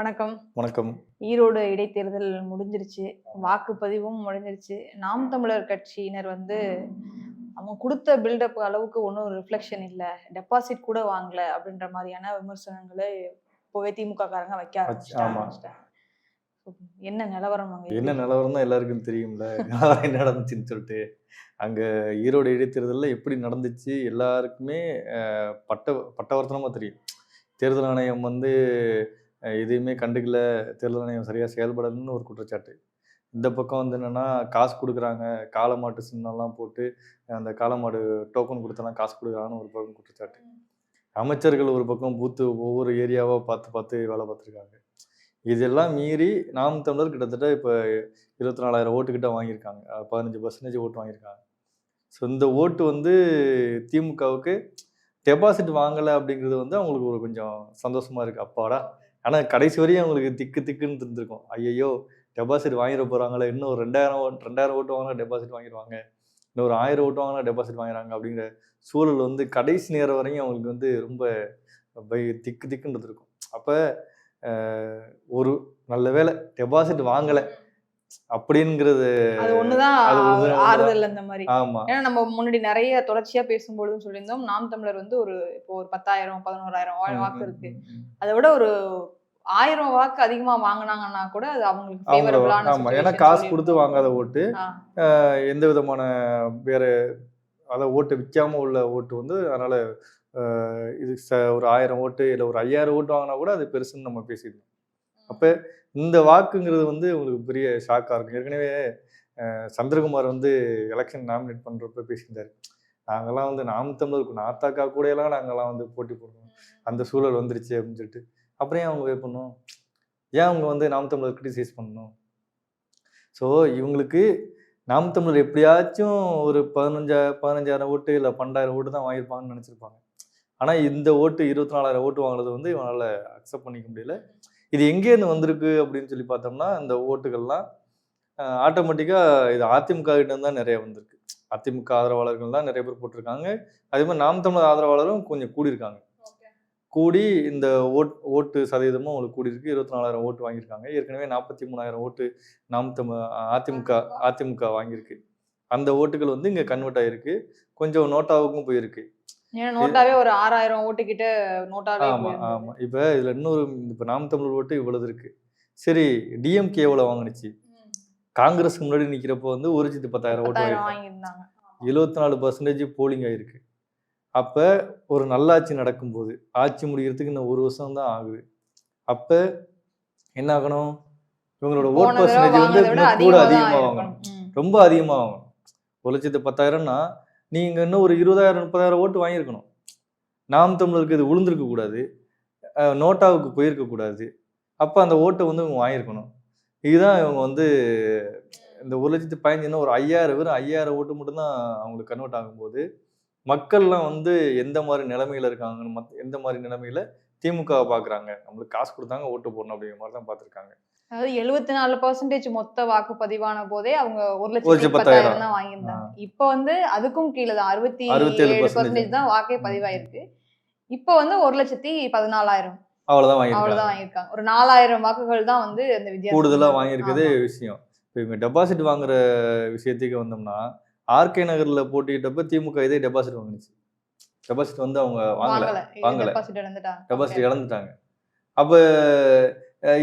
வணக்கம். வணக்கம். ஈரோடு இடைத்தேர்தல் முடிஞ்சிருச்சு. வாக்குப்பதிவும் முடிஞ்சிருச்சு. நாம் தமிழர் கட்சியினர் வந்து அவங்க கொடுத்த பில்டப் அளவுக்கு ஒன்றும் ரிஃப்ளெக்ஷன் இல்லை. டெபாசிட் கூட வாங்கல அப்படின்ற மாதிரியான விமர்சனங்களை இப்போவே திமுக காரங்க வைக்க. ஆரம்பிச்சிட்டாங்க. என்ன நிலவரம் என்ன நிலவரம் தான் எல்லாருக்கும் தெரியும்ல. நடந்துச்சுன்னு சொல்லிட்டு. அங்கே ஈரோடு இடைத்தேர்தலில் எப்படி நடந்துச்சு எல்லாருக்குமே பட்ட பட்டவர்த்தனமாக தெரியும். தேர்தல் ஆணையம் வந்து எதையுமே கண்டுக்கல தேர்தல் ஆணையம் சரியாக செயல்படலைன்னு ஒரு குற்றச்சாட்டு. இந்த பக்கம் வந்து என்னென்னா காசு கொடுக்குறாங்க காலமாட்டு சின்னம்லாம் போட்டு அந்த காலமாடு டோக்கன் கொடுத்தலாம் காசு கொடுக்குறாங்கன்னு ஒரு பக்கம் குற்றச்சாட்டு. அமைச்சர்கள் ஒரு பக்கம் பூத்து ஒவ்வொரு ஏரியாவாக பார்த்து பார்த்து வேலை பார்த்துருக்காங்க. இதெல்லாம் மீறி நாம் தமிழர் கிட்டத்தட்ட இப்போ இருபத்தி நாலாயிரம் ஓட்டுக்கிட்ட வாங்கியிருக்காங்க. பதினஞ்சு பர்சன்டேஜ் ஓட்டு வாங்கியிருக்காங்க. ஸோ இந்த ஓட்டு வந்து திமுகவுக்கு டெபாசிட் வாங்கலை அப்படிங்கிறது வந்து அவங்களுக்கு ஒரு கொஞ்சம் சந்தோஷமாக இருக்குது அப்பாடா. ஆனால் கடைசி வரையும் அவங்களுக்கு திக்கு திக்குன்னு இருந்திருக்கும். ஐயையோ டெபாசிட் வாங்கிட போகிறாங்களே இன்னும் ஒரு ரெண்டாயிரம் ஓட் ரெண்டாயிரம் ஓட்டு வாங்கினா டெபாசிட் வாங்கிடுவாங்க. இன்னும் ஒரு ஆயிரம் ஓட்டு வாங்கினா டெபாசிட் வாங்குறாங்க அப்படிங்கிற சூழல் வந்து கடைசி நேரம் வரையும் அவங்களுக்கு வந்து ரொம்ப பை திக்கு திக்குன்னு இருந்திருக்கும். அப்போ ஒரு நல்ல வேளை டெபாசிட் வாங்கலை. அப்படிங்கிறது அது ஒண்ணுதான் அது. ஆறுதல் அந்த மாதிரி. ஏன்னா நம்ம முன்னாடி நிறைய தொடர்ச்சியா பேசும்பொழுதும் சொல்லியிருந்தோம் நாம் தமிழர் வந்து ஒரு இப்போ ஒரு பத்தாயிரம் பதினோராயிரம் வாக்கு இருக்கு. அதை விட ஒரு ஆயிரம் வாக்கு அதிகமா வாங்குனாங்கன்னா கூட அது அவங்களுக்கு ஏன்னா காசு கொடுத்து வாங்காத ஓட்டு எந்த விதமான வேற அதாவது ஓட்டு விற்காம உள்ள ஓட்டு வந்து அதனால இது ச ஒரு ஆயிரம் ஓட்டு இல்லை ஒரு ஐயாயிரம் ஓட்டு வாங்கினா கூட அது பெருசுன்னு நம்ம பேசியிருந்தோம். அப்ப இந்த வாக்குங்கிறது வந்து உங்களுக்கு பெரிய ஷாக்காக இருக்கும். ஏற்கனவே சந்திரகுமார் வந்து எலெக்ஷன் நாமினேட் பண்ணுறப்ப பேசியிருந்தாரு. நாங்கெல்லாம் வந்து நாம் தமிழருக்கு நாத்தாக்கா கூட எல்லாம் நாங்கெல்லாம் வந்து போட்டி போடுறோம் அந்த சூழல் வந்துருச்சு அப்படின்னு சொல்லிட்டு. அப்புறம் ஏன் அவங்க வே பண்ணணும்? ஏன் அவங்க வந்து நாம் தமிழர் கிரிட்டிசைஸ் பண்ணணும்? ஸோ இவங்களுக்கு நாம் தமிழர் எப்படியாச்சும் ஒரு பதினஞ்சா பதினஞ்சாயிரம் ஓட்டு இல்லை பன்னெண்டாயிரம் ஓட்டு தான் வாங்கியிருப்பாங்கன்னு நினச்சிருப்பாங்க. ஆனால் இந்த ஓட்டு இருபத்தி நாலாயிரம் ஓட்டு வாங்கினது வந்து இவனால் அக்செப்ட் பண்ணிக்க முடியல. இது எங்கேருந்து வந்திருக்கு அப்படின்னு சொல்லி பார்த்தோம்னா இந்த ஓட்டுகள்லாம் ஆட்டோமேட்டிக்காக இது அதிமுக கிட்ட தான் நிறைய வந்திருக்கு. அதிமுக ஆதரவாளர்கள் தான் நிறைய பேர் போட்டிருக்காங்க. அதே மாதிரி நாம் தமிழர் ஆதரவாளரும் கொஞ்சம் கூடியிருக்காங்க. கூடி இந்த ஓட் ஓட்டு சதவீதமும் அவங்களுக்கு கூடி இருக்கு இருபத்தி நாலாயிரம் ஓட்டு வாங்கியிருக்காங்க. ஏற்கனவே நாற்பத்தி மூணாயிரம் ஓட்டு நாம் தமிழ் அதிமுக அதிமுக வாங்கியிருக்கு. அந்த ஓட்டுகள் வந்து இங்கே கன்வெர்ட் ஆகிருக்கு கொஞ்சம் நோட்டாவுக்கும் போயிருக்கு. நோட்டாவே ஒரு ஆறாயிரம் ஓட்டு கிட்ட நோட்டாவே ஆமா. ஆமா. இப்போ இதுல இன்னொரு இப்போ நாம் தமிழர் ஓட்டு இவ்வளவு இருக்கு. சரி டிஎம்கே எவ்வளவு வாங்குனுச்சு? காங்கிரஸ்க்கு முன்னாடி நிக்கிறப்போ வந்து ஒரு லட்சத்து பத்தாயிரம் ஓட்டு வாங்கியிருந்தாங்க. எழுபத்தி நாலு பர்சன்டேஜ் போலிங் ஆயிருக்கு. அப்போ ஒரு நல்லாட்சி நடக்கும்போது ஆட்சி முடிகிறதுக்கு இன்னும் ஒரு வருஷம் தான் ஆகுது. அப்போ என்ன ஆகணும்? இவங்களோட ஓட் பர்சன்டேஜ் வந்து இன்னும் கூட அதிகமாக வாங்கணும். ரொம்ப அதிகமாக வாங்கணும். ஒரு லட்சத்து பத்தாயிரம்னா நீங்கள் இன்னும் ஒரு இருபதாயிரம் முப்பதாயிரம் ஓட்டு வாங்கியிருக்கணும். நாம் தமிழருக்கு இது விழுந்திருக்க கூடாது. நோட்டாவுக்கு போயிருக்க கூடாது. அப்போ அந்த ஓட்டை வந்து இவங்க வாங்கியிருக்கணும். இதுதான் இவங்க வந்து இந்த ஒரு லட்சத்து பதினஞ்சுன்னா ஒரு ஐயாயிரம் பேர் ஐயாயிரம் ஓட்டு மட்டும்தான் அவங்களுக்கு கன்வெர்ட் ஆகும்போது மக்கள்லாம் வந்து எந்த மாதிரி நிலைமையில இருக்காங்கன்னு மத் எந்த மாதிரி நிலைமையில திமுகவை பார்க்குறாங்க? நம்மளுக்கு காசு கொடுத்தாங்க ஓட்டு போடணும் அப்படிங்கிற மாதிரி தான் பார்த்துருக்காங்க. அதாவது எழுபத்தி நாலு பர்சன்டேஜ் மொத்த வாக்கு பதிவான போதே அவங்க ஒரு லட்சத்தி பத்தாயிரம். தான் வாங்கியிருந்தாங்க. இப்போ வந்து அதுக்கும் கீழே தான் அறுபத்தி 67% ஏழு பர்சன்டேஜ் தான் வாக்கே பதிவாயிருக்கு. இப்போ வந்து ஒரு லட்சத்தி பதினாலாயிரம். வாங்கியிருக்காங்க. அவ்வளவுதான் வாங்கியிருக்காங்க. ஒரு நாலாயிரம் வாக்குகள் தான் வந்து அந்த வித்தியாசம். கூடுதலாக வாங்கியிருக்கதே ஆமா. விஷயம். இப்போ டெபாசிட் வாங்குற விஷயத்துக்கு வந்தோம்னா ஆர்கே நகர்ல போட்டிட்டப்ப திமுக இதே டெபாசிட் வாங்குனுச்சு டெபாசிட் வந்து அவங்க வாங்கல. வாங்கல. டெபாசிட் இழந்துட்டாங்க. அப்ப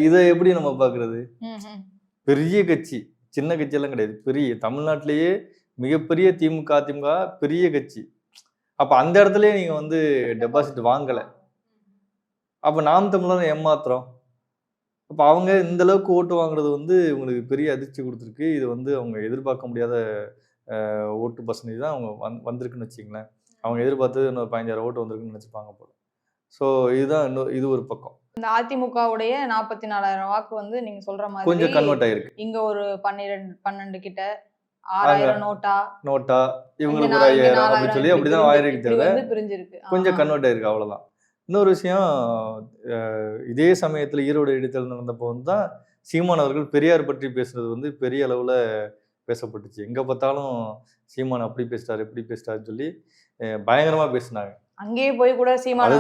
இதை எப்படி நம்ம பார்க்கிறது. பெரிய கட்சி சின்ன கட்சியெல்லாம் கிடையாது. பெரிய தமிழ்நாட்டிலேயே மிகப்பெரிய திமுக அதிமுக பெரிய கட்சி. அப்ப அந்த இடத்துலயே நீங்க வந்து டெபாசிட் வாங்கல. அப்ப நாம் தமிழர் ஏமாத்துறோம். அப்ப அவங்க இந்த அளவுக்கு ஓட்டு வாங்குறது வந்து உங்களுக்கு பெரிய அதிர்ச்சி கொடுத்துருக்கு. இது வந்து அவங்க எதிர்பார்க்க முடியாத ஓட்டு பர்சன்டேஜ் தான் அவங்க வந் வந்திருக்குன்னு வச்சுங்களேன் அவங்க எதிர்பார்த்தது இன்னொரு பதினஞ்சாயிரம் ஓட்டு வந்திருக்குன்னு நினைச்சுப்பாங்க போல. ஸோ இதுதான் இன்னொரு இது ஒரு பக்கம். இந்த அதிமுகவுடைய நாற்பத்தி நாலாயிரம் வாக்கு வந்து நீங்க சொல்ற மாதிரி கொஞ்சம் கன்வெர்ட் ஆயிருக்கு. இங்க ஒரு பன்னிரெண்டு பன்னெண்டு கிட்ட ஆறாயிரம் நோட்டா நோட்டா இவங்களுக்கு ஒரு ஐயாயிரம் அப்படின்னு சொல்லி அப்படிதான் ஆயிருக்கு பிரிஞ்சிருக்கு. கொஞ்சம். கன்வெர்ட் ஆயிருக்கு அவ்வளவுதான். இன்னொரு விஷயம் இதே சமயத்துல ஈரோடு இடைத்தல் நடந்தப்போ தான் சீமான் அவர்கள் பெரியார் பற்றி பேசுனது வந்து பெரிய அளவுல பேசப்பட்டுச்சு. எங்க பார்த்தாலும் சீமான் அப்படி பேசிட்டாரு இப்படி பேசிட்டாருன்னு சொல்லி அஹ், பயங்கரமா பேசினாங்க. அங்கேயே போய் கூட சீமான்.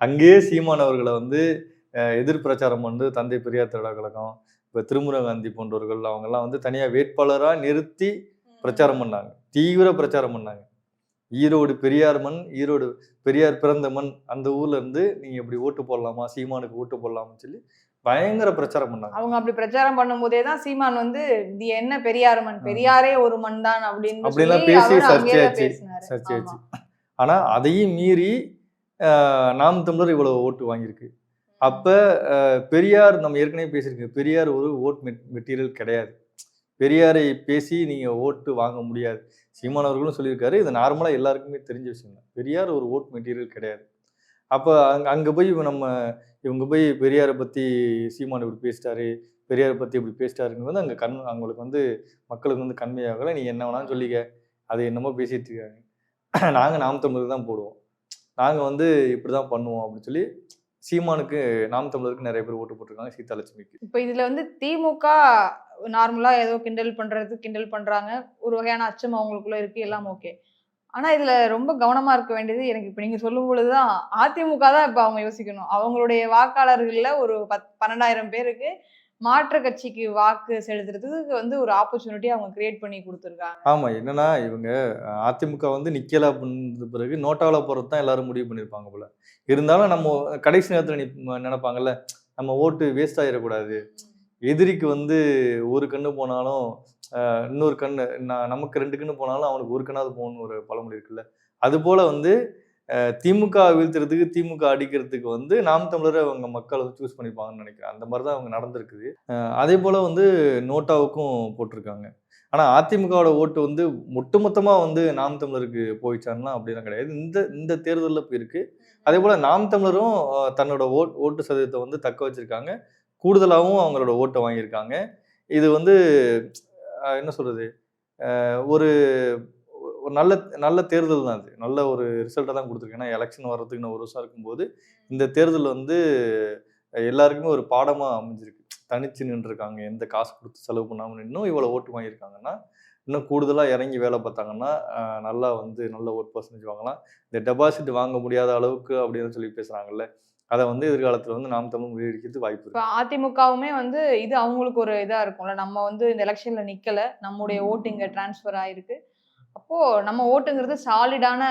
அங்கேயே சீமான் அவர்களை வந்து அஹ், எதிர் பிரச்சாரம் வந்து தந்தை பெரியார் திராவிட கழகம் இப்போ திருமுருக காந்தி போன்றவர்கள் அவங்கெல்லாம் வந்து தனியாக வேட்பாளராக நிறுத்தி பிரச்சாரம் பண்ணாங்க. தீவிர பிரச்சாரம் பண்ணாங்க. ஈரோடு பெரியார் மண் ஈரோடு பெரியார் பிறந்த மண் அந்த ஊர்ல இருந்து நீங்க இப்படி ஓட்டு போடலாமா சீமானுக்கு ஓட்டு போடலாமான்னு சொல்லி பயங்கர பிரச்சாரம் பண்ணாங்க. அவங்க அப்படி பிரச்சாரம் பண்ணும்போதே தான் சீமான் வந்து இது என்ன பெரியார் மண்? பெரியாரே ஒரு மண் தான் அப்படின்னு அப்படிலாம் பேசி சர்ச்சையாச்சு. சர்ச்சையாச்சு. ஆனால் அதையும் மீறி நாம் தமிழர் இவ்வளவு ஓட்டு வாங்கியிருக்கு. அப்போ பெரியார் நம்ம ஏற்கனவே பேசியிருக்கோம். பெரியார் ஒரு ஓட் மெட்டீரியல் கிடையாது. பெரியாரை பேசி நீங்கள் ஓட்டு வாங்க முடியாது. சீமான் அவர்களும் சொல்லியிருக்காரு. இது நார்மலாக எல்லாருக்குமே தெரிஞ்ச விஷயம் தான். பெரியார் ஒரு ஓட் மெட்டீரியல் கிடையாது. அப்போ அங்கே அங்கே போய் நம்ம இவங்க போய் பெரியாரை பற்றி சீமான் இப்படி பேசிட்டாரு பெரியாரை பற்றி இப்படி பேசிட்டாருங்கிறது வந்து அங்கே கண் அவங்களுக்கு வந்து மக்களுக்கு வந்து கண்மையாகலை. நீ என்ன வேணாலும் சொல்லிக்க. அது என்னமோ பேசிட்டு இருக்காங்க. நாங்கள் நாம் தமிழுக்கு தான் போடுவோம். நாங்கள் வந்து இப்படி தான் பண்ணுவோம் அப்படின்னு சொல்லி சீமானுக்கு நாம் தமிழருக்கு நிறைய பேர் ஓட்டு போட்டிருக்காங்க சீதாலட்சுமிக்கு. இப்போ இதில் வந்து திமுக நார்மலாக ஏதோ கிண்டல் பண்ணுறது கிண்டல் பண்ணுறாங்க ஒரு வகையான அச்சம் அவங்களுக்குள்ள இருக்குது எல்லாம் ஓகே. ஆனால் இதில் ரொம்ப கவனமாக இருக்க வேண்டியது எனக்கு இப்போ நீங்கள் சொல்லும் பொழுதுதான் அதிமுக தான் இப்போ அவங்க யோசிக்கணும். அவங்களுடைய வாக்காளர்களில் ஒரு பத் பன்னெண்டாயிரம் பேருக்கு மாற்று கட்சிக்கு வாக்கு செலுத்துறதுக்கு வந்து ஒரு ஆப்பர்ச்சுனிட்டி அவங்க கிரியேட் பண்ணி கொடுத்துருக்காங்க. ஆமா என்னன்னா இவங்க அதிமுக வந்து நிக்கல அப்படின்றது பிறகு நோட்டாவில் போறது தான் எல்லாரும் முடிவு பண்ணியிருப்பாங்க போல. இருந்தாலும் நம்ம கடைசி நேரத்தில் நிப் நினைப்பாங்கல்ல நம்ம ஓட்டு வேஸ்ட் ஆயிடக்கூடாது எதிரிக்கு வந்து ஒரு கண்ணு போனாலும் இன்னொரு கண்ணு நான் நமக்கு ரெண்டு கண்ணு போனாலும் அவனுக்கு ஒரு கண்ணாவது போகணும்னு ஒரு பழமொழி இருக்குல்ல. அது போல வந்து திமுக வீழ்த்துறதுக்கு திமுக அடிக்கிறதுக்கு வந்து நாம் தமிழரை அவங்க மக்கள் வந்து சூஸ் பண்ணிப்பாங்கன்னு நினைக்கிறேன். அந்த மாதிரி தான் அவங்க நடந்திருக்குது. அதே போல் வந்து நோட்டாவுக்கும் போட்டிருக்காங்க. ஆனால் அதிமுகவோட ஓட்டு வந்து ஒட்டுமொத்தமாக வந்து நாம் தமிழருக்கு போயிச்சான்னா அப்படிலாம் கிடையாது. இந்த இந்த தேர்தலில் போயிருக்கு அதே போல் நாம் தமிழரும் தன்னோட ஓட் ஓட்டு சதவீதத்தை வந்து தக்க வச்சிருக்காங்க. கூடுதலாகவும் அவங்களோட ஓட்டை வாங்கியிருக்காங்க. இது வந்து என்ன சொல்கிறது ஒரு ஒரு நல்ல நல்ல தேர்தல் தான் அது. நல்ல ஒரு ரிசல்ட்டை தான் கொடுத்துருக்கு. ஏன்னா எலெக்ஷன் வர்றதுக்கு இன்னும் ஒரு வருஷம் இருக்கும்போது இந்த தேர்தல் வந்து எல்லாருக்குமே ஒரு பாடமா அமைஞ்சிருக்கு. தனிச்சு நின்றுருக்காங்க. எந்த காசு கொடுத்து செலவு பண்ணாமல் இன்னும் இவ்வளோ ஓட்டு வாங்கியிருக்காங்கன்னா இன்னும் கூடுதலாக இறங்கி வேலை பார்த்தாங்கன்னா நல்லா வந்து நல்ல ஓட் பர்சன்டேஜ் வாங்கலாம். இந்த டெபாசிட் வாங்க முடியாத அளவுக்கு அப்படின்னு சொல்லி பேசுகிறாங்கல்ல அதை வந்து எதிர்காலத்தில் வந்து நாம் தமிழ் முறியடிக்கிறது வாய்ப்பு இப்ப இருக்கு அதிமுகவுமே வந்து இது அவங்களுக்கு ஒரு இதா இருக்கும்ல. நம்ம வந்து இந்த எலெக்ஷன்ல நிக்கல. நம்முடைய ஓட்டு இங்க டிரான்ஸ்ஃபர் ஆயிருக்கு. அப்போ நம்ம ஓட்டுங்கிறது சாலிடான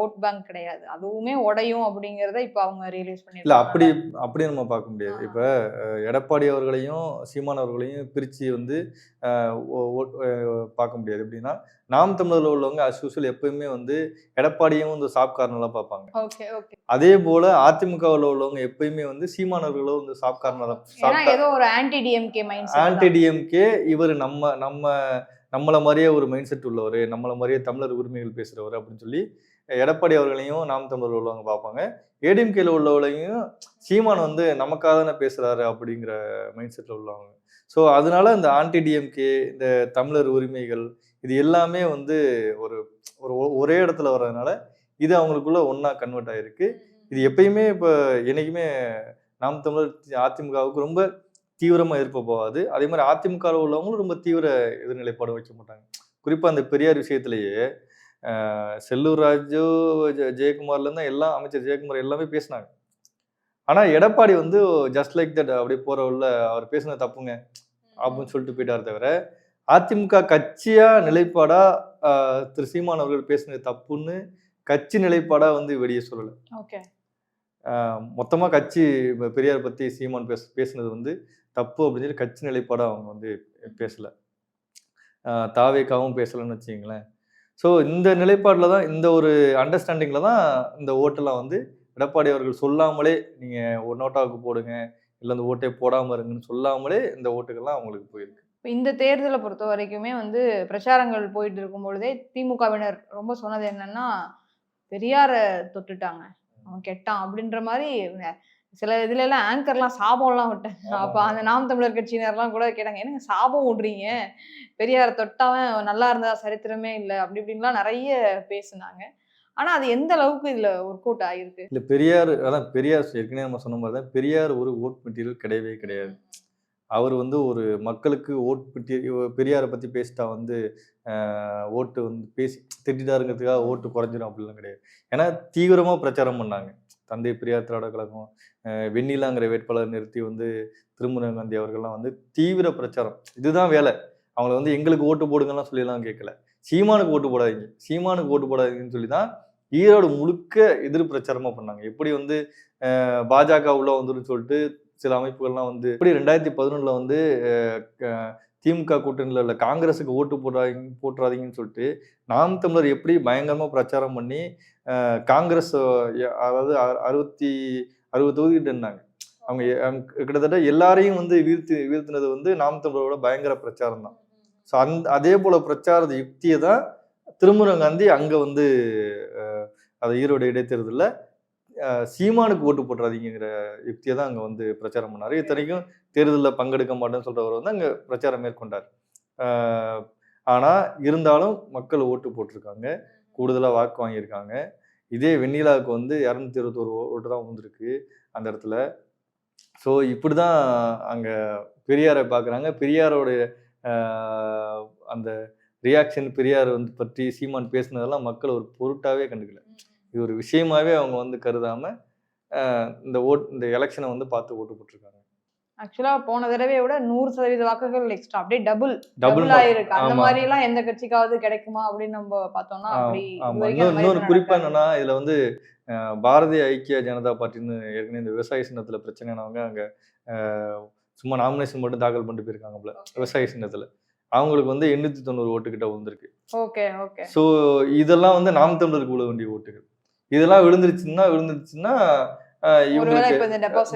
ஓட் பேங்க் கிடையாது. அதுவுமே உடையும் அப்படிங்கறத இப்ப அவங்க ரியலைஸ் இல்லை பண்ணிருக்காங்க அப்படி அப்படி நம்ம பார்க்க முடியாது. இப்போ எடப்பாடி அவர்களையும் சீமான் அவர்களையும் பிரித்து வந்து பார்க்க முடியாது. எப்படின்னா நாம் தமிழரில் உள்ளவங்க அஸ் யூஸ்வல் எப்பயுமே வந்து எடப்பாடியும் வந்து சாப் கார்னலாக பார்ப்பாங்க. அதே போல அதிமுகவில் உள்ளவங்க எப்பயுமே வந்து சீமானவர்களும் வந்து சாப் கார்னர் ஏன்னா ஏதோ ஒரு ஆன்டி டிஎம்கே ஆன்டி டிஎம்கே இவர் நம்ம நம்ம நம்மள மாதிரியே ஒரு மைண்ட் செட் உள்ளவர் நம்மள மாதிரியே தமிழர் உரிமைகள் பேசுறவர் அப்படின்னு சொல்லி எடப்பாடி அவர்களையும் நாம் தமிழர் உள்ளவங்க பார்ப்பாங்க. ஏடிஎம்கேல உள்ளவங்களையும் சீமான் வந்து நமக்காக தானே பேசுறாரு அப்படிங்கிற மைண்ட் செட்ல உள்ளவங்க. ஸோ அதனால இந்த ஆன்டி டிஎம்கே இந்த தமிழர் உரிமைகள் இது எல்லாமே வந்து ஒரு ஒரு ஒரே இடத்துல வர்றதுனால இது அவங்களுக்குள்ள ஒண்ணா கன்வெர்ட் ஆயிருக்கு. இது எப்பயுமே இப்போ என்னைக்குமே நாம் தமிழர் அதிமுகவுக்கு ரொம்ப தீவிரமா எதிர்ப்பு போகாது. அதே மாதிரி அதிமுக உள்ளவங்களும் ரொம்ப தீவிர எதிர்நிலைப்பாடு வைக்க மாட்டாங்க. குறிப்பா அந்த பெரியார் விஷயத்திலேயே செல்லூர் ராஜு ஜெ- ஜெயக்குமார்ல இருந்து எல்லாம் அமைச்சர் ஜெயக்குமார் எல்லாமே பேசினாங்க. ஆனா எடப்பாடி வந்து ஜஸ்ட் லைக் தட் அப்படியே போற உள்ள அவர் பேசுனது தப்புங்க அப்படின்னு சொல்லிட்டு போயிட்டார் தவிர அதிமுக கட்சியா நிலைப்பாடா ஆஹ், திரு. சீமான் அவர்கள் பேசுனது தப்புன்னு கட்சி நிலைப்பாடா வந்து வெளியே சொல்லலை. ஓகே. ஆஹ், மொத்தமா கட்சி பெரியார் பத்தி சீமான் பேச பேசுனது வந்து தப்பு அப்படின்னு சொல்லி கட்சி நிலைப்பாடாக அவங்க வந்து பேசலை. ஆஹ், தாவேக்காவும் பேசலன்னு வச்சுங்களேன் ஸோ இந்த நிலைப்பாட்டில் தான் இந்த ஒரு அண்டர்ஸ்டாண்டிங்கில் தான் இந்த ஓட்டெல்லாம் வந்து எடப்பாடி அவர்கள் சொல்லாமலே நீங்கள் ஒரு நோட்டாவுக்கு போடுங்க இல்லை அந்த ஓட்டே போடாமல் இருங்கன்னு சொல்லாமலே இந்த ஓட்டுகள்லாம் அவங்களுக்கு போயிருக்கு. இந்த தேர்தலை பொறுத்த வரைக்குமே வந்து பிரச்சாரங்கள் போயிட்டு இருக்கும் பொழுதே திமுகவினர் ரொம்ப சொன்னது என்னன்னா பெரியார தொட்டுட்டாங்க. அவன் கெட்டான். அப்படின்ற மாதிரி சில இதுல எல்லாம் ஆங்கர்லாம் சாபம்லாம் ஆமா. அப்ப அந்த நாம் தமிழர் கட்சியினர்லாம் கூட கேட்டாங்க என்னங்க சாபம் விடுறீங்க? பெரியார தொட்டவன் நல்லா இருந்தா சரித்திரமே இல்லை அப்படி இப்படின்லாம் நிறைய பேசுனாங்க. ஆனா அது எந்த அளவுக்கு இதுல ஒர்க் அவுட் ஆயிருக்கு? இல்லை பெரியார் அதான் பெரியார் ஏற்கனவே நம்ம சொன்ன மாதிரி தான் பெரியார் ஒரு ஓட் மெட்டீரியல் கிடையவே கிடையாது. அவர் வந்து ஒரு மக்களுக்கு ஓட் மெட்டீரியல் பெரியாரை பற்றி பேசிட்டா வந்து ஓட்டு வந்து பேசி திட்டாருங்கிறதுக்காக ஓட்டு குறைஞ்சிரும் அப்படிலாம் கிடையாது. ஏன்னா தீவிரமாக பிரச்சாரம் பண்ணாங்க. தந்தை பெரியார் திராவிட கழகம் வெண்ணிலாங்கிற வேட்பாளர் நிறுத்தி வந்து திருமுருகன் காந்தி அவர்கள்லாம் வந்து தீவிர பிரச்சாரம். இதுதான் வேலை. அவங்கள வந்து எங்களுக்கு ஓட்டு போடுங்கலாம் சொல்லிலாம் கேட்கல. சீமானுக்கு ஓட்டு போடாதீங்க. சீமானுக்கு ஓட்டு போடாதீங்கன்னு சொல்லி தான் ஈரோடு முழுக்க எதிர் பிரச்சாரமா பண்ணாங்க. எப்படி வந்து பாஜக உள்ள வந்துருன்னு சொல்லிட்டு சில அமைப்புகள்லாம் வந்து எப்படி ரெண்டாயிரத்தி பதினொன்றுல வந்து திமுக கூட்டணியில் இல்லை காங்கிரஸுக்கு ஓட்டு போடுறாங்க போட்டுறாதீங்கன்னு சொல்லிட்டு நாம் தமிழர் எப்படி பயங்கரமாக பிரச்சாரம் பண்ணி காங்கிரஸ் அதாவது அ- அறுபத்தி அறுபது தொகுதிகிட்ட இருந்தாங்க. அவங்க கிட்டத்தட்ட எல்லாரையும் வந்து வீழ்த்தி வீழ்த்தினது வந்து நாம் தமிழரோட பயங்கர பிரச்சாரம் தான். ஸோ அந் அதே போல பிரச்சார யுக்தியை தான் திருமுருகன் காந்தி அங்கே வந்து அதை அது ஈரோடு இடைத்தேர்தலில் சீமானுக்கு ஓட்டு போட்டுறாதீங்கிற யுக்தியை தான் அங்கே வந்து பிரச்சாரம் பண்ணார். இத்தனைக்கும் தேர்தலில் பங்கெடுக்க மாட்டேன்னு சொல்கிறவர் வந்து அங்கே பிரச்சாரம் மேற்கொண்டார். ஆனால் இருந்தாலும் மக்கள் ஓட்டு போட்டிருக்காங்க. கூடுதலாக வாக்கு வாங்கியிருக்காங்க. இதே வெண்ணிலாவுக்கு வந்து இரநூத்தி இருபத்தோரு ஓட்டு தான் வந்திருக்கு அந்த இடத்துல. ஸோ இப்படி தான் அங்கே பெரியாரை பார்க்குறாங்க பெரியாரோடைய அந்த ரியாக்ஷன் பெரியார் வந்து பற்றி சீமான் பேசுனதெல்லாம் மக்கள் ஒரு பொருட்டாகவே கண்டுக்கல. இது ஒரு விஷயமாவே அவங்க வந்து கருதாம ஆஹ், இந்த ஓட் இந்த எலெக்ஷனை வந்து பார்த்து ஓட்டு போட்டிருக்காங்க. ஆக்சுவலா போன தடவையை விட நூறு சதவீத வாக்குகள் எக்ஸ்ட்ரா அப்படியே டபுள் டபுள் ஆயிருக்கு. அந்த. மாதிரி எல்லாம் எந்த கட்சிக்காவது கிடைக்குமா அப்படின்னு நம்ம பார்த்தோம்னா இன்னொரு குறிப்பா. என்னன்னா இதுல வந்து பாரதிய ஐக்கிய ஜனதா பார்ட்டின்னு ஏற்கனவே இந்த விவசாய சின்னத்துல பிரச்சனைனவங்க அங்க சும்மா நாமினேஷன் மட்டும் தாக்கல் பண்ணிட்டு போயிருக்காங்கல்ல விவசாய சின்னத்துல. அவங்களுக்கு வந்து எண்ணூத்தி தொண்ணூறு ஓட்டு கிட்ட வந்திருக்கு ஓகே ஓகே. ஸோ இதெல்லாம் வந்து நாம் தமிழருக்கு விழ வேண்டிய ஓட்டுகள். இதெல்லாம் விழுந்துருச்சுன்னா விழுந்துருச்சுன்னா இவங்களுக்கு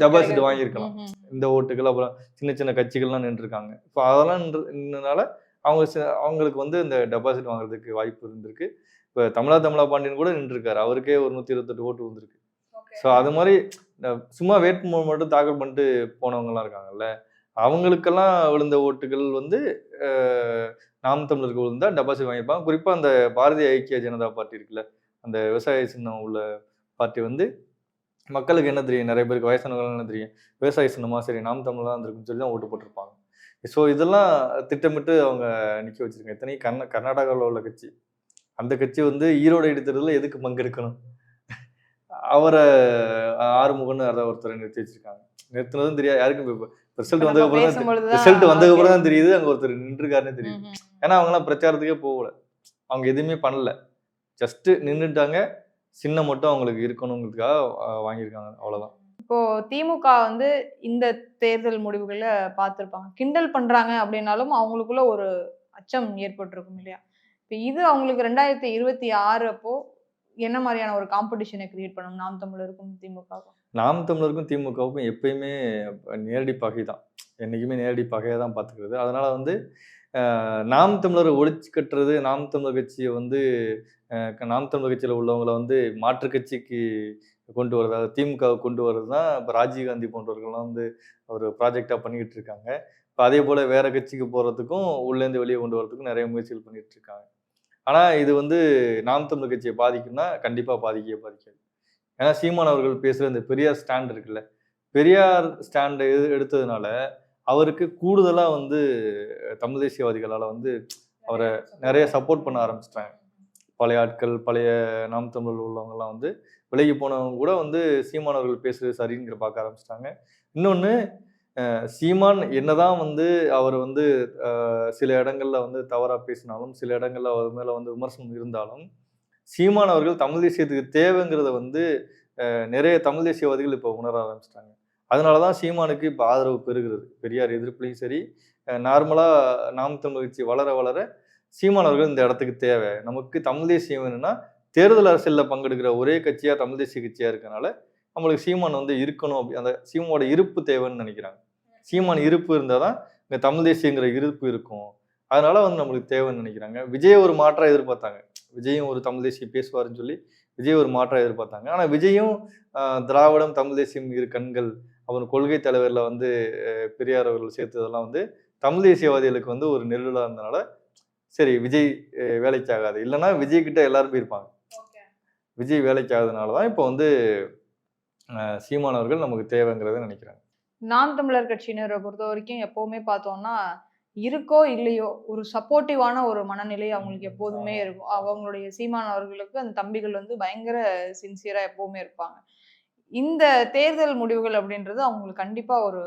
டெபாசிட் வாங்கியிருக்கலாம். இந்த ஓட்டுகள் அப்புறம் சின்ன சின்ன கட்சிகள்லாம் நின்றுருக்காங்க. இப்போ அதெல்லாம் நின்று நின்றனால அவங்க அவங்களுக்கு வந்து இந்த டெபாசிட் வாங்குறதுக்கு வாய்ப்பு இருந்திருக்கு. இப்போ தமிழா தமிழா பாண்டியன் கூட நின்றுருக்காரு. அவருக்கே ஒரு நூற்றி இருபத்தெட்டு ஓட்டு வந்திருக்கு. ஸோ அது மாதிரி சும்மா வேட்புமனு மட்டும் தாக்கல் பண்ணிட்டு போனவங்கலாம் இருக்காங்கல்ல அவங்களுக்கெல்லாம் விழுந்த ஓட்டுகள் வந்து நாம் தமிழருக்கு விழுந்தா டெபாசிட் வாங்கியிருப்பாங்க குறிப்பாக அந்த பாரதிய ஐக்கிய ஜனதா பார்ட்டி இருக்குல்ல அந்த விவசாய சின்னம் உள்ள பார்ட்டி வந்து மக்களுக்கு என்ன தெரியும்? நிறைய பேருக்கு வயசானவங்களுக்கு என்ன தெரியும்? விவசாய சின்னமா சரி நாம் தமிழ் தான் இருக்குன்னு சொல்லி தான் ஓட்டு போட்டிருப்பாங்க. ஸோ இதெல்லாம் திட்டமிட்டு அவங்க நிற்க வச்சிருக்காங்க. இத்தனையும் கர்நா கர்நாடகாவில் உள்ள கட்சி. அந்த கட்சி வந்து ஈரோடு இடைத்தேர்தலில் எதுக்கு பங்கெடுக்கணும்? அவரை ஆறுமுகன்னு அதை ஒருத்தரை நிறுத்தி வச்சிருக்காங்க. நிறுத்தினதும் தெரியாது. யாருக்கும் ரிசல்ட் வந்ததுக்கு அப்புறம் தான் ரிசல்ட் வந்ததுக்கு அப்புறம் okay. தான் தெரியுது. அங்க ஒருத்தர் நின்றுருக்காருன்னு தெரியுது. ஏன்னா அவங்களாம் பிரச்சாரத்துக்கே போகல. அவங்க எதுவுமே பண்ணல. ஜஸ்ட் நின்றுட்டாங்க சின்ன மட்டும் அவங்களுக்கு இருக்கணுங்கிறதுக்காக வாங்கியிருக்காங்க. அவ்வளவுதான். இப்போ திமுக வந்து இந்த தேர்தல் முடிவுகளை பார்த்திருப்பாங்க. கிண்டல் பண்றாங்க அப்படின்னாலும் அவங்களுக்குள்ள ஒரு அச்சம் ஏற்பட்டிருக்கும் இல்லையா? இப்போ இது அவங்களுக்கு ரெண்டாயிரத்தி இருபத்தி ஆறு அப்போ என்ன மாதிரியான ஒரு காம்படிஷனை கிரியேட் பண்ணும்? நாம் தமிழருக்கும் திமுகவுக்கும். நாம் தமிழருக்கும் திமுகவுக்கும் எப்பயுமே நேரடி பகை தான் என்றைக்குமே நேரடி பகையை தான் பார்த்துக்கிறது. அதனால வந்து நாம் தமிழரை ஒழிச்சு கட்டுறது நாம் தமிழர் கட்சியை வந்து க- நாம் தமிழர் கட்சியில் உள்ளவங்களை வந்து மாற்று கட்சிக்கு கொண்டு வர்றது அதாவது திமுக கொண்டு வர்றது தான் இப்போ ராஜீவ்காந்தி போன்றவர்கள்லாம் வந்து ஒரு ப்ராஜெக்டாக பண்ணிக்கிட்டு இருக்காங்க. இப்போ அதே போல் வேறு கட்சிக்கு போகிறதுக்கும் உள்ளேருந்து வெளியே கொண்டு வரதுக்கும் நிறைய முயற்சிகள் பண்ணிகிட்டு இருக்காங்க. ஆனால் இது வந்து நாம் தமிழர் கட்சியை பாதிக்கும்னா கண்டிப்பாக பாதிக்கவே பாதிக்காது. ஏன்னா சீமான் அவர்கள் பேசுகிற இந்த பெரியார் ஸ்டாண்ட் இருக்குல்ல பெரியார் ஸ்டாண்டு எடுத்ததுனால அவருக்கு கூடுதலாக வந்து தமிழ் தேசியவாதிகளால் வந்து அவரை நிறைய சப்போர்ட் பண்ண ஆரம்பிச்சிட்டாங்க. பழைய ஆட்கள் பழைய நாம் தமிழ் உள்ளவங்கலாம் வந்து விலகி போனவங்க கூட வந்து சீமான் அவர்கள் பேசுறது சரிங்கிற பார்க்க ஆரம்பிச்சிட்டாங்க. இன்னொன்று சீமான் என்னதான் வந்து அவர் வந்து சில இடங்கள்ல வந்து தவறாக பேசினாலும் சில இடங்கள்ல அவர் மேலே வந்து விமர்சனம் இருந்தாலும் சீமான் அவர்கள் தமிழ் தேசியத்துக்கு தேவைங்கிறத வந்து நிறைய தமிழ் தேசியவாதிகள் இப்போ உணர ஆரம்பிச்சிட்டாங்க. அதனால தான் சீமானுக்கு இப்போ ஆதரவு பெறுகிறது பெரியார் எதிர்ப்புலையும் சரி நார்மலாக நாம் தமிழ் கட்சி வளர வளர சீமானவர்கள் இந்த இடத்துக்கு தேவை. நமக்கு தமிழ் தேசியம் வேணும்னா தேர்தல் அரசியலில் பங்கெடுக்கிற ஒரே கட்சியாக தமிழ் தேசிய கட்சியாக இருக்கனால நம்மளுக்கு சீமான் வந்து இருக்கணும் அப்படி அந்த சீமானோட இருப்பு தேவைன்னு நினைக்கிறாங்க. சீமான் இருப்பு இருந்தால் தான் இங்கே தமிழ் தேசியங்கிற இருப்பு இருக்கும். அதனால வந்து நம்மளுக்கு தேவைன்னு நினைக்கிறாங்க. விஜய் ஒரு மாற்றம் எதிர்பார்த்தாங்க. விஜயும் ஒரு தமிழ் தேசியம் பேசுவாருன்னு சொல்லி விஜய் ஒரு மாற்றம் எதிர்பார்த்தாங்க. ஆனால் விஜயும் திராவிடம் தமிழ் தேசியம் இரு கண்கள் அவர் கொள்கை தலைவரில் வந்து பெரியார் அவர்கள் சேர்த்ததெல்லாம் வந்து தமிழ் தேசியவாதிகளுக்கு வந்து ஒரு நெருடலாக இருந்தனால சரி விஜய் வேலைக்கு ஆகாது இல்லைன்னா விஜய் கிட்ட எல்லாரும் போயிருப்பாங்க. விஜய் வேலைக்கு ஆகுதுனால தான் இப்போ வந்து அஹ், சீமான் அவர்கள் நமக்கு தேவைங்கிறத நினைக்கிறாங்க. நாம் தமிழர் கட்சியினரை பொறுத்த வரைக்கும் எப்பவுமே பார்த்தோம்னா இருக்கோ இல்லையோ ஒரு சப்போர்ட்டிவான ஒரு மனநிலை அவங்களுக்கு எப்போதுமே இருக்கும். அவங்களுடைய சீமான் அவர்களுக்கு அந்த தம்பிகள் வந்து பயங்கர சின்சியரா எப்பவுமே இருப்பாங்க. இந்த தேர்தல் முடிவுகள் அப்படின்றது அவங்களுக்கு கண்டிப்பா ஒரு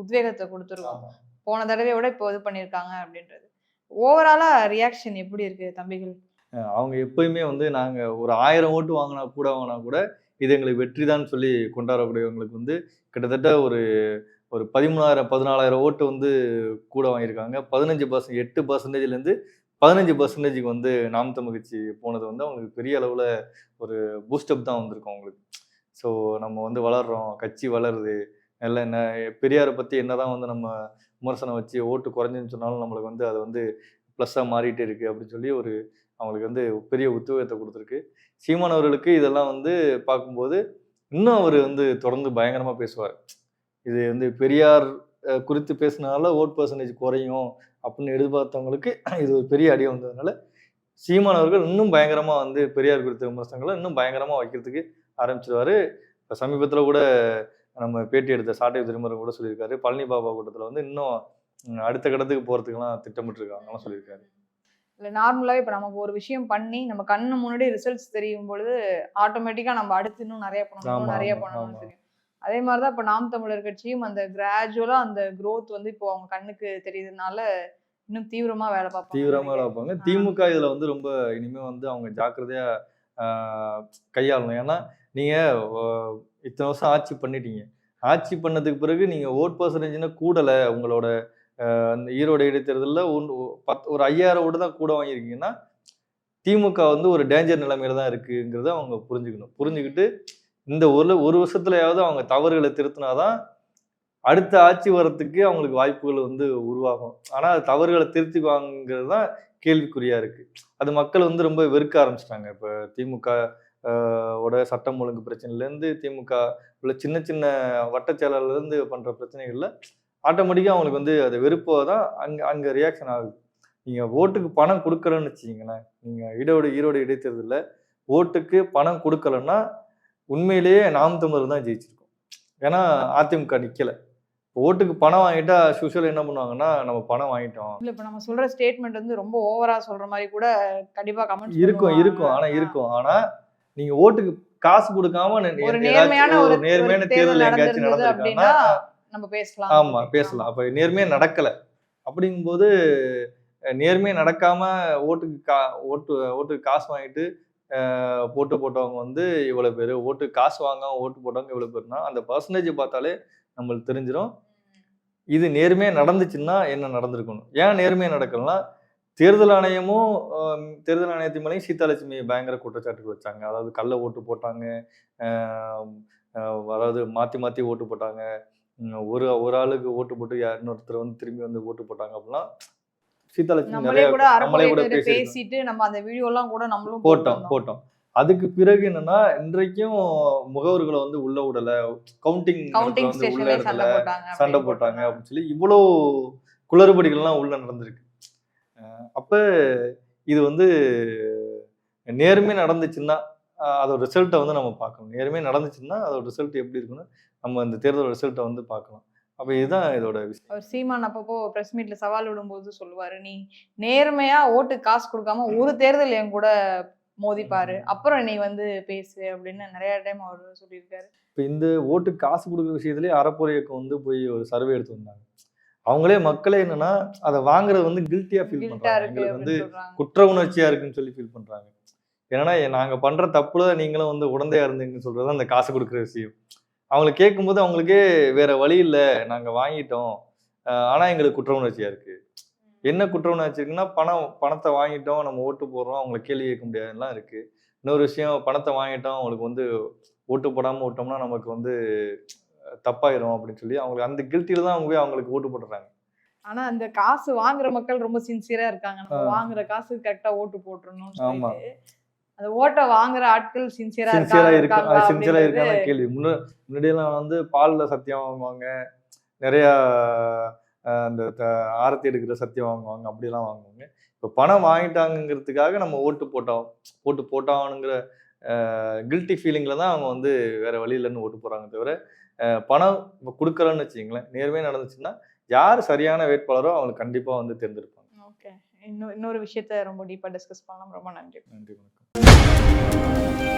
உத்வேகத்தை கொடுத்துருக்கும் போன தடவையை விட இப்போ இது பண்ணியிருக்காங்க அப்படின்றது. ஓவராலா ரியாக்ஷன் எப்படி இருக்கு தம்பிகள்? அவங்க எப்பயுமே வந்து நாங்க ஒரு ஆயிரம் ஓட்டு வாங்கினா கூட வாங்கினா கூட இது எங்களுக்கு வெற்றி தான் சொல்லி கொண்டாடக்கூடியவங்களுக்கு வந்து கிட்டத்தட்ட ஒரு ஒரு பதிமூணாயிரம் பதினாலாயிரம் ஓட்டு வந்து கூட வாங்கியிருக்காங்க. பதினஞ்சு பர்சன்ட் எட்டு பர்சன்டேஜ்லேருந்து பதினஞ்சு பர்சன்டேஜுக்கு வந்து நாம் தமிழ் கட்சி போனது வந்து அவங்களுக்கு பெரிய அளவில் ஒரு பூஸ்டப் தான் வந்திருக்கும் அவங்களுக்கு. ஸோ நம்ம வந்து வளர்றோம் கட்சி வளருது. இல்லை என்ன பெரியாரை பற்றி என்னதான் வந்து நம்ம விமர்சனம் வச்சு ஓட்டு குறைஞ்சுன்னு சொன்னாலும் நம்மளுக்கு வந்து அது வந்து ப்ளஸ்ஸாக மாறிட்டே இருக்குது அப்படின்னு சொல்லி ஒரு அவங்களுக்கு வந்து பெரிய உத்வேகத்தை கொடுத்துருக்கு. சீமான் அவர்களுக்கு இதெல்லாம் வந்து பார்க்கும்போது இன்னும் அவர் வந்து தொடர்ந்து பயங்கரமாக பேசுவார். இது வந்து பெரியார் குறித்து பேசினால ஓட் பர்சன்டேஜ் குறையும் அப்படின்னு எதிர்பார்த்தவங்களுக்கு இது ஒரு பெரிய அடி வந்ததுனால சீமான் அவர்கள் இன்னும் பயங்கரமாக வந்து பெரியார் குறித்த விமர்சனங்களை இன்னும் பயங்கரமாக வைக்கிறதுக்கு ஆரம்பிச்சிருவாரு. இப்போ சமீபத்தில் கூட நம்ம பேட்டி எடுத்த சாட்டை திருமரம் கூட சொல்லியிருக்காரு. பழனி பாபா கூட்டத்தில் வந்து இன்னும் அடுத்த கட்டத்துக்கு போகிறதுக்கெல்லாம் திட்டமிட்டிருக்காங்கலாம் சொல்லியிருக்காரு. இல்லை நார்மலாக இப்போ நமக்கு ஒரு விஷயம் பண்ணி நம்ம கண்ணு முன்னாடி ரிசல்ட்ஸ் தெரியும் பொழுது ஆட்டோமேட்டிக்காக நம்ம அடுத்து இன்னும் நிறைய பண்ணணும் நிறைய பண்ணணும்னு. தெரியும். அதே மாதிரி தான் இப்போ நாம் தமிழர் கட்சியும் அந்த கிராஜுவலாக அந்த growth வந்து இப்போ அவங்க கண்ணுக்கு தெரியுதுனால இன்னும் தீவிரமா வேலை பார்ப்பாங்க. தீவிரமா வேலை பார்ப்பாங்க. திமுக இதுல வந்து ரொம்ப இனிமே வந்து அவங்க ஜாக்கிரதையா ஆஹ், கையாளணும். ஏன்னா நீங்கள் இத்தனை வருஷம் ஆட்சி பண்ணிட்டீங்க. ஆட்சி பண்ணதுக்கு பிறகு நீங்கள் ஓட் பர்சன்டேஜ்னா கூடல உங்களோட அந்த ஈரோடு இடைத்தேர்தலில் ஒன்று பத் ஒரு ஐயாயிரம் ஓட்டு தான் கூட வாங்கியிருக்கீங்கன்னா திமுக வந்து ஒரு டேஞ்சர் நிலைமையில தான் இருக்குங்கிறத அவங்க புரிஞ்சுக்கணும். புரிஞ்சுக்கிட்டு இந்த ஒரு ஒரு வருஷத்துலையாவது அவங்க தவறுகளை திருத்தினாதான் அடுத்த ஆட்சி வரத்துக்கு அவங்களுக்கு வாய்ப்புகள் வந்து உருவாகும். ஆனால் தவறுகளை திருத்திக்குவாங்கிறது தான் கேள்விக்குறியாக இருக்குது அது மக்கள் வந்து ரொம்ப வெறுக்க ஆரம்பிச்சிட்டாங்க. இப்போ திமுக ஓட சட்டம் ஒழுங்கு பிரச்சனையில இருந்து திமுக உள்ள சின்ன சின்ன வட்டச் செயலாளர்ல இருந்து பண்ற பிரச்சனைகள்ல ஆட்டோமேட்டிக்கா அவங்களுக்கு வந்து அது வெறுப்போ தான் அங்க அங்க ரியாக்ஷன் ஆகுது. நீங்க ஓட்டுக்கு பணம் கொடுக்கலன்னு வச்சுக்கீங்களேன். நீங்க ஈரோடு ஈரோடு இடைத்தேர்தலில் ஓட்டுக்கு பணம் கொடுக்கலன்னா உண்மையிலேயே நாம் தமிழர் தான் ஜெயிச்சிருக்கோம். ஏன்னா அதிமுக நிக்கல. ஓட்டுக்கு பணம் வாங்கிட்டா யூஸ்வல் என்ன பண்ணுவாங்கன்னா நம்ம பணம் வாங்கிட்டோம். இல்ல இப்ப நம்ம சொல்ற ஸ்டேட்மெண்ட் வந்து ரொம்ப ஓவரா சொல்ற மாதிரி கூட கண்டிப்பா கமெண்ட் இருக்கும் இருக்கும். ஆனா இருக்கும். ஆனா நீங்க ஓட்டுக்கு காசு கொடுக்காம நேர்மையான ஒரு நேர்மையான தேர்தல் எங்கேயாச்சும் நடந்திருக்காங்கன்னா நம்ம பேசலாம். ஆமா பேசலாம். அப்ப நேர்மையா நடக்கல. அப்படிங்கும்போது நேர்மையா நடக்காம ஓட்டுக்கு கா ஓட்டு ஓட்டுக்கு காசு வாங்கிட்டு ஓட்டு போட்டவங்க வந்து இவ்வளவு பேர். ஓட்டு காசு வாங்காம ஓட்டு போட்டவங்க இவ்வளவு பேர்னா அந்த பர்சன்டேஜ் பார்த்தாலே நம்மளுக்கு தெரிஞ்சிடும் இது நேர்மையா நடந்துச்சுன்னா என்ன நடந்திருக்கணும்? ஏன் நேர்மையா நடக்கலன்னா தேர்தல் ஆணையமும் தேர்தல் ஆணையத்தின் மேலேயும் சீதாலட்சுமி பயங்கர குற்றச்சாட்டுகள் வச்சாங்க. அதாவது கள்ள ஓட்டு போட்டாங்க. அதாவது மாத்தி மாத்தி ஓட்டு போட்டாங்க. ஒரு ஒரு ஆளுக்கு ஓட்டு போட்டு யார் இன்னொருத்தர் வந்து திரும்பி வந்து ஓட்டு போட்டாங்க அப்படின்னா சீதாலட்சுமி பேசிட்டு நம்ம அந்த வீடியோ எல்லாம் கூட நம்மளும் போட்டோம். போட்டோம். அதுக்கு பிறகு என்னன்னா இன்றைக்கும் முகவர்களை வந்து உள்ள விடல. கவுண்டிங் உள்ள இடத்துல சண்டை போட்டாங்க அப்படின்னு சொல்லி இவ்வளோ குளறுபடிகள்லாம் உள்ள நடந்திருக்கு. அப்ப இது வந்து நேர்மை நடந்துச்சுன்னா அதோட ரிசல்ட்டை வந்து நம்ம பார்க்கணும். நேர்மை நடந்துச்சுன்னா அதோட ரிசல்ட் எப்படி இருக்குன்னு நம்ம இந்த தேர்தல் ரிசல்ட்டை வந்து பார்க்கலாம். அப்ப இதுதான் இதோட விஷயம். அவர் சீமான் அப்பப்போ பிரஸ் மீட்ல சவால் விடும்போது சொல்லுவாரு நீ நேர்மையா ஓட்டு காசு கொடுக்காம ஒரு தேர்தல் என் கூட மோதிப்பாரு. அப்புறம் நீ வந்து பேசு அப்படின்னு நிறைய டைம் அவர் சொல்லியிருக்காரு. இப்போ இந்த ஓட்டு காசு கொடுக்குற விஷயத்துலேயே அறப்பொறை இயக்கம் வந்து போய் ஒரு சர்வே எடுத்து வந்தாங்க. அவங்களே மக்களே என்னன்னா அதை வாங்குறது வந்து கில்ட்டியா ஃபீல் பண்றாங்க. எங்களுக்கு வந்து குற்ற உணர்ச்சியா இருக்குன்னு சொல்லி ஃபீல் பண்றாங்க. ஏன்னா நாங்க பண்ற தப்புல நீங்களும் வந்து உடந்தையா இருந்தீங்கன்னு சொல்றது அந்த காசு கொடுக்குற விஷயம். அவங்களை கேட்கும்போது அவங்களுக்கே வேற வழி இல்லை. நாங்க வாங்கிட்டோம். ஆனா எங்களுக்கு குற்ற உணர்ச்சியா இருக்கு. என்ன குற்ற உணர்ச்சி இருக்குன்னா பணம் பணத்தை வாங்கிட்டோம் நம்ம ஓட்டு போடுறோம் அவங்களை கேள்வி கேட்க முடியாதுலாம் இருக்கு. இன்னொரு விஷயம் பணத்தை வாங்கிட்டோம் அவங்களுக்கு வந்து ஓட்டு போடாம விட்டோம்னா நமக்கு வந்து தப்பாயிரும் அப்படின்னு சொல்லி அவங்களுக்கு அந்த கில்ட்டில தான் அவங்க போய் அவங்களுக்கு ஓட்டு போட்டுறாங்க ஆனா அந்த காசு வாங்குற மக்கள் ரொம்ப சின்சியரா இருக்காங்க. நம்ம. வாங்குற காசு கரெக்டா ஓட்டு போட்டுறணும்னு ஆமா. அந்த ஓட்டை வாங்குற ஆட்கள் சின்சியரா சின்சியரா இருக்கு. இருக்காங்களா சின்சியரா இருக்கான கேள்வி. முன்ன முன்னாடியெல்லாம் வந்து பால்ல சத்தியம் வாங்குவாங்க. நிறைய அந்த ஆரத்தி எடுக்கிற சத்தியம் வாங்குவாங்க. அப்படிலாம் வாங்குவாங்க. இப்போ பணம் வாங்கிட்டாங்கங்கிறதுக்காக நம்ம ஓட்டு போட்டோம். ஓட்டு போட்டாங்கங்கிற கில்ட்டி ஃபீலிங்ல தான் அவங்க வந்து வேற வழி இல்லைன்னு ஓட்டு போறாங்க தவிர பணம் இப்போ கொடுக்கலன்னு வச்சுங்களேன் நேர்மையாக நடந்துச்சுன்னா யார் சரியான வேட்பாளரோ அவங்களுக்கு கண்டிப்பா வந்து தேர்ந்தெடுப்பாங்க. ஓகே. இன்னும் இன்னொரு விஷயத்த ரொம்ப டீப்பா டிஸ்கஸ் பண்ணலாம். ரொம்ப நன்றி. நன்றி வணக்கம்.